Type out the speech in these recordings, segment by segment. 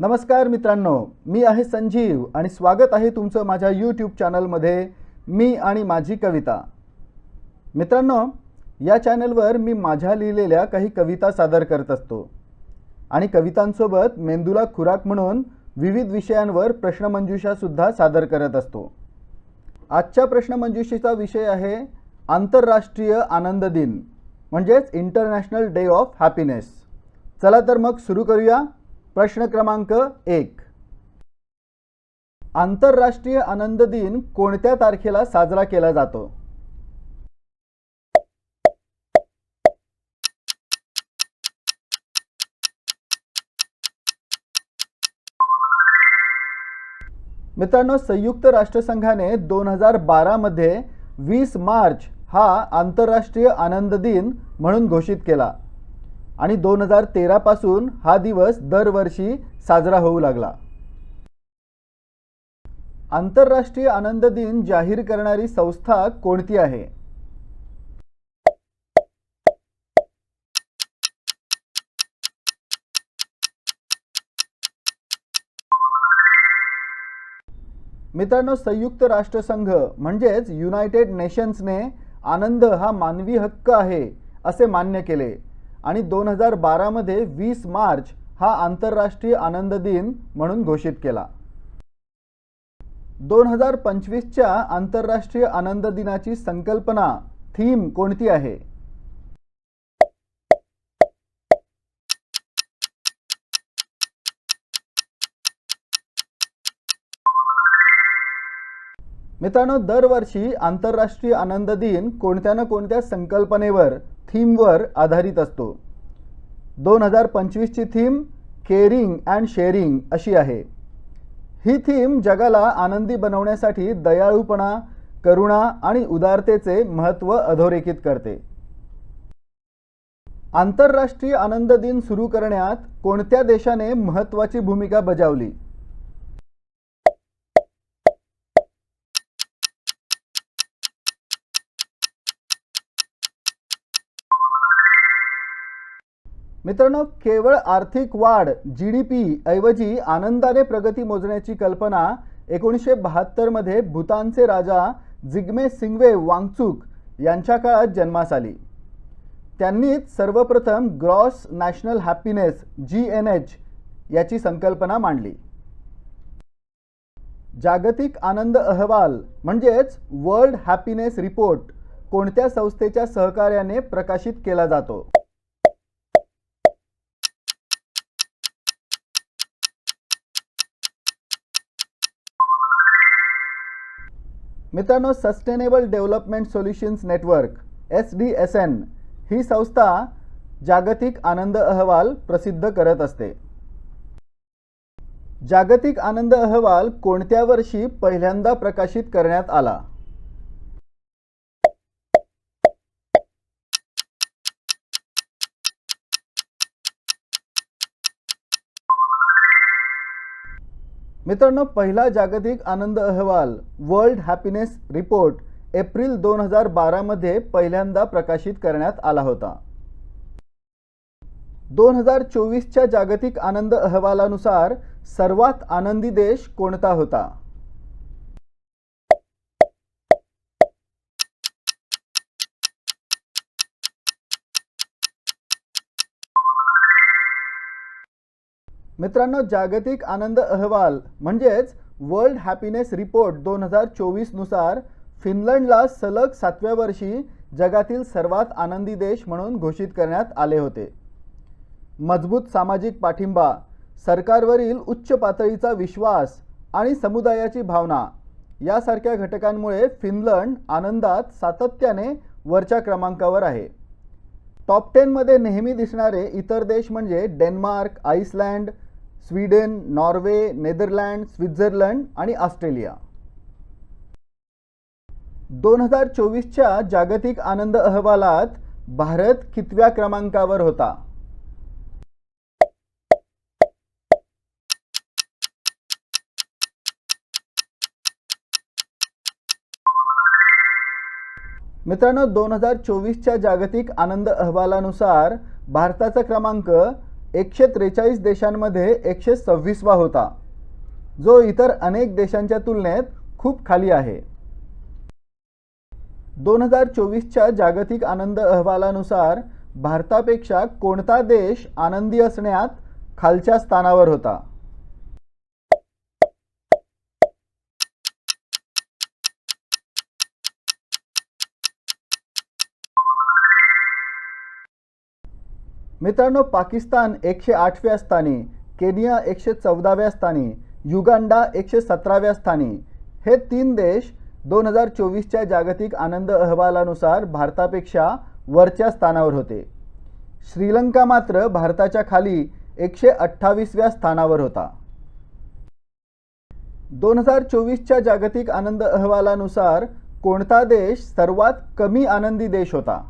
नमस्कार मित्रांनो मी आहे संजीव आणि स्वागत आहे तुमचं माझ्या यूट्यूब चॅनलमध्ये मी आणि माझी कविता. मित्रांनो या चॅनलवर मी माझ्या लिहिलेल्या काही कविता सादर करत असतो. आणि कवितांसोबत मेंदूला खुराक म्हणून विविध विषयांवर प्रश्नमंजुषासुद्धा सादर करत असतो. आजच्या प्रश्नमंजुषेचा विषय आहे आंतरराष्ट्रीय आनंद दिन म्हणजेच इंटरनॅशनल डे ऑफ हॅपीनेस चला तर मग सुरू करूया. प्रश्न क्रमांक एक. आंतरराष्ट्रीय आनंद दिन कोणत्या तारखेला साजरा केला जातो? मित्रांनो संयुक्त राष्ट्रसंघाने दोन हजार बारामध्ये वीस मार्च हा आंतरराष्ट्रीय आनंद दिन म्हणून घोषित केला. आणि दोन हजार तेरापासून हा दिवस दरवर्षी साजरा होऊ लागला. आंतरराष्ट्रीय आनंद दिन जाहीर करणारी संस्था कोणती आहे? मित्रांनो संयुक्त राष्ट्रसंघ म्हणजेच युनायटेड नेशन्सने आनंद हा मानवी हक्क आहे असे मान्य केले. आणि दोन हजार बारामध्ये वीस मार्च हा आंतरराष्ट्रीय आनंद दिन म्हणून घोषित केला. दोन हजार पंचवीसच्या आंतरराष्ट्रीय आनंद दिनाची संकल्पना थीम कोणती आहे? मित्रांनो दरवर्षी आंतरराष्ट्रीय आनंद दिन कोणत्या ना कोणत्या संकल्पनेवर थीमवर आधारित असतो. दोन हजार पंचवीसची थीम केअरिंग अँड शेअरिंग अशी आहे. ही थीम जगाला आनंदी बनवण्यासाठी दयाळूपणा करुणा आणि उदारतेचे महत्त्व अधोरेखित करते. आंतरराष्ट्रीय आनंद दिन सुरू करण्यात कोणत्या देशाने महत्त्वाची भूमिका बजावली? मित्रांनो केवळ आर्थिक वाढ जी डी पी ऐवजी आनंदाने प्रगती मोजण्याची कल्पना एकोणीसशे बहात्तरमध्ये भूतानचे राजा जिग्मे सिंगवे वांगचूक यांच्या काळात जन्मास आली. त्यांनीच सर्वप्रथम gross national happiness G N H याची संकल्पना मांडली. जागतिक आनंद अहवाल म्हणजेच वर्ल्ड हॅपीनेस रिपोर्ट कोणत्या संस्थेच्या सहकार्याने प्रकाशित केला जातो? मित्रांनो sustainable development solutions network S D S N ही संस्था जागतिक आनंद अहवाल प्रसिद्ध करत असते. जागतिक आनंद अहवाल कोणत्या वर्षी पहिल्यांदा प्रकाशित करण्यात आला? मित्रांनो पहिला जागतिक आनंद अहवाल वर्ल्ड हॅपीनेस रिपोर्ट एप्रिल दोन हजार बारामध्ये पहिल्यांदा प्रकाशित करण्यात आला होता. दोन हजार चोवीसच्या जागतिक आनंद अहवालानुसार सर्वात आनंदी देश कोणता होता? मित्रांनो जागतिक आनंद अहवाल म्हणजेच वर्ल्ड हॅपीनेस रिपोर्ट दोन हजार चोवीसनुसार फिनलंडला सलग सातव्या वर्षी जगातील सर्वात आनंदी देश म्हणून घोषित करण्यात आले होते. मजबूत सामाजिक पाठिंबा सरकारवरील उच्च पातळीचा विश्वास आणि समुदायाची भावना यासारख्या घटकांमुळे फिनलंड आनंदात सातत्याने वरच्या क्रमांकावर आहे. टॉप टेनमध्ये नेहमी दिसणारे इतर देश म्हणजे Denmark Iceland Sweden Norway Netherland Switzerland आणि ऑस्ट्रेलिया. दोन हजार चोवीसच्या जागतिक आनंद अहवालात भारत कितव्या क्रमांकावर होता? मित्रांनो दोन हजार चोवीसच्या जागतिक आनंद अहवालानुसार भारताचा क्रमांक एकशे त्रेचाळीस देशांमध्ये एकशे सव्वीसवा होता. जो इतर अनेक देशांच्या तुलनेत खूप खाली आहे. दोन हजार चोवीसच्या जागतिक आनंद अहवालानुसार भारतापेक्षा कोणता देश आनंदी असण्यात खालच्या स्थानावर होता? मित्रांनो पाकिस्तान एकशे आठव्या स्थानी केनिया एकशे चौदाव्या स्थानी युगांडा एकशे सतराव्या स्थानी. हे तीन देश दोन हजार चोवीसच्या जागतिक आनंद अहवालानुसार भारतापेक्षा वरच्या स्थानावर होते. श्रीलंका मात्र भारताच्या खाली एकशे अठ्ठावीसव्या स्थानावर होता. दोन हजार चोवीसच्या जागतिक आनंद अहवालानुसार कोणता देश सर्वात कमी आनंदी देश होता?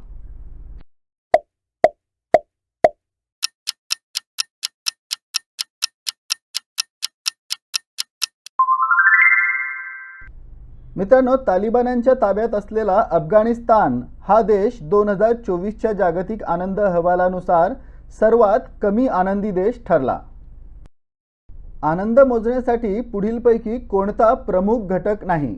मित्रांनो तालिबान्यांच्या ताब्यात असलेला अफगाणिस्तान हा देश दोन हजार चोवीसच्या जागतिक आनंद अहवालानुसार सर्वात कमी आनंदी देश ठरला. आनंद मोजण्यासाठी पुढीलपैकी कोणता प्रमुख घटक नाही?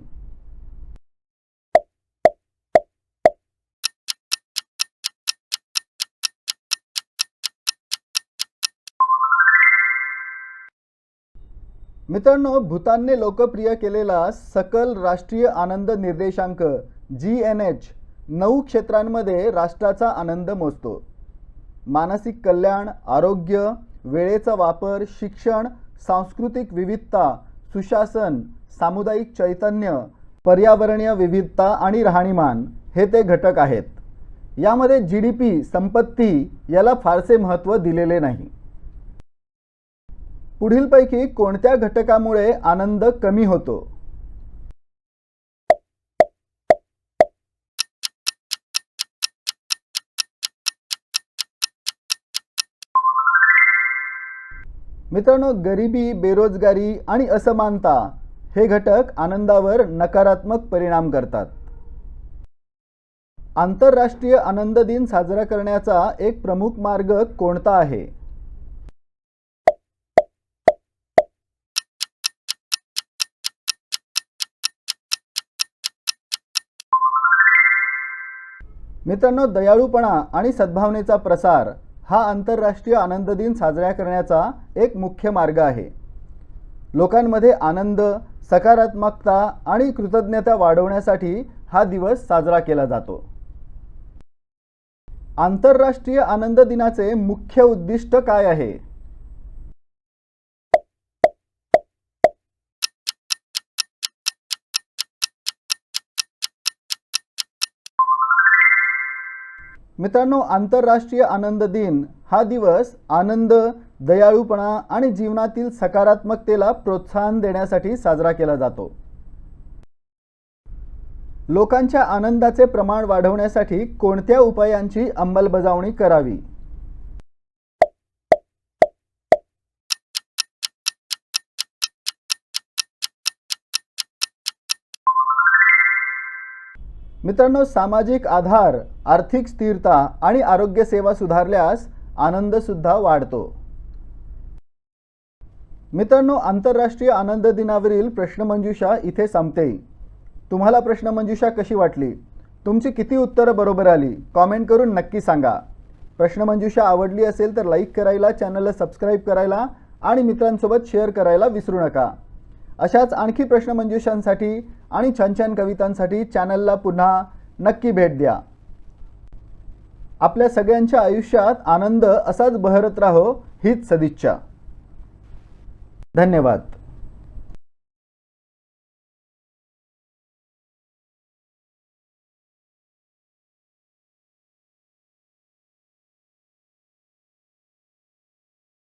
मित्रांनो भूतानने लोकप्रिय केलेला सकल राष्ट्रीय आनंद निर्देशांक जी एन एच नऊ क्षेत्रांमध्ये राष्ट्राचा आनंद मोजतो. मानसिक कल्याण आरोग्य वेळेचा वापर शिक्षण सांस्कृतिक विविधता सुशासन सामुदायिक चैतन्य पर्यावरणीय विविधता आणि राहणीमान हे ते घटक आहेत. यामध्ये जी डी पी संपत्ती याला फारसे महत्त्व दिलेले नाही. पुढीलपैकी कोणत्या घटकामुळे आनंद कमी होतो? मित्रांनो गरिबी बेरोजगारी आणि असमानता हे घटक आनंदावर नकारात्मक परिणाम करतात. आंतरराष्ट्रीय आनंद दिन साजरा करण्याचा एक प्रमुख मार्ग कोणता आहे? मित्रांनो दयाळूपणा आणि सद्भावनेचा प्रसार हा आंतरराष्ट्रीय आनंद दिन साजरा करण्याचा एक मुख्य मार्ग आहे. लोकांमध्ये आनंद सकारात्मकता आणि कृतज्ञता वाढवण्यासाठी हा दिवस साजरा केला जातो. आंतरराष्ट्रीय आनंद दिनाचे मुख्य उद्दिष्ट काय आहे? मित्रांनो आंतरराष्ट्रीय आनंद दिन हा दिवस आनंद दयाळूपणा आणि जीवनातील सकारात्मकतेला प्रोत्साहन देण्यासाठी साजरा केला जातो. लोकांच्या आनंदाचे प्रमाण वाढवण्यासाठी कोणत्या उपायांची अंमलबजावणी करावी? मित्रांनो सामाजिक आधार आर्थिक स्थिरता आणि आरोग्य सेवा सुधारल्यास आनंदसुद्धा वाढतो. मित्रांनो आंतरराष्ट्रीय आनंद दिनावरील प्रश्नमंजुषा इथे संपते. तुम्हाला प्रश्नमंजुषा कशी वाटली? तुमची किती उत्तरं बरोबर आली? कॉमेंट करून नक्की सांगा. प्रश्नमंजुषा आवडली असेल तर लाईक करायला चॅनलला सबस्क्राईब करायला आणि मित्रांसोबत शेअर करायला विसरू नका. अशाच आणखी प्रश्नमंजुषांसाठी आणि छान छान कवितांसाठी चॅनलला पुन्हा नक्की भेट द्या. आपल्या सगळ्यांच्या आयुष्यात आनंद असाच बहरत राहो हीच सदिच्छा. धन्यवाद.